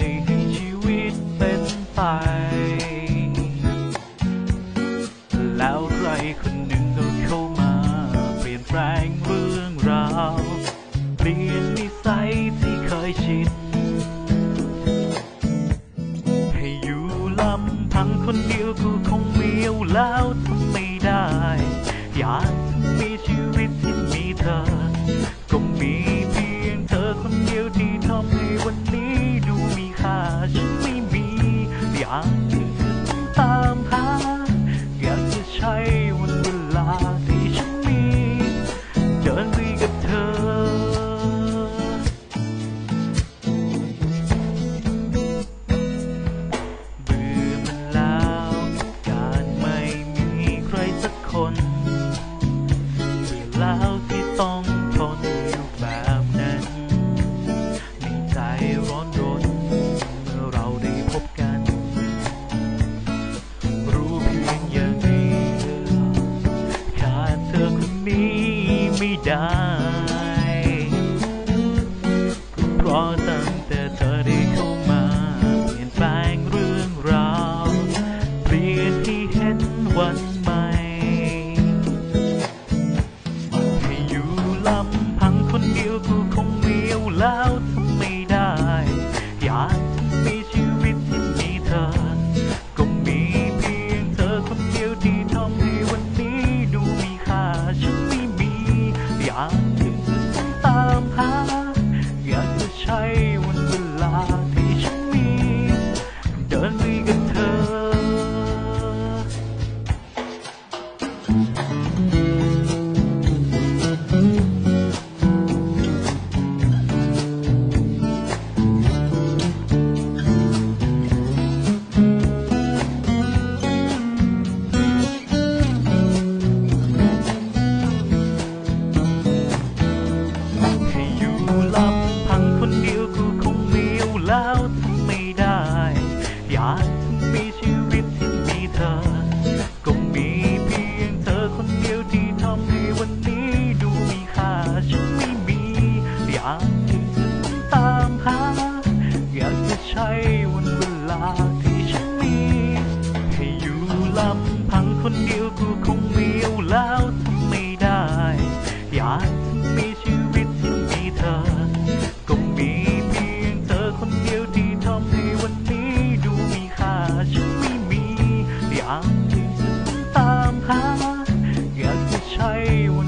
ยให้ชีวิตเป็นไป แล้วใครคนหนึ่งก็เข้ามา เปลี่ยนแปลงเรื่องราว เปลี่ยนนิสัยที่เคยชินให้อยู่ลำพังคนเดียวก็คงเมียวแล้ว หากจะใช้วันเวลาที่ฉันมี เดินไปกับเธอ เบื่อมันแล้ว การไม่มีใครสักคน 아. านมีชีวิตที่มีเธอ ก็มีเพียงเธอคนเดียวที่ทำให้วันนี้ดูมีค่าฉันไม่มีอยากที่จะตามหาอยากใช้วัน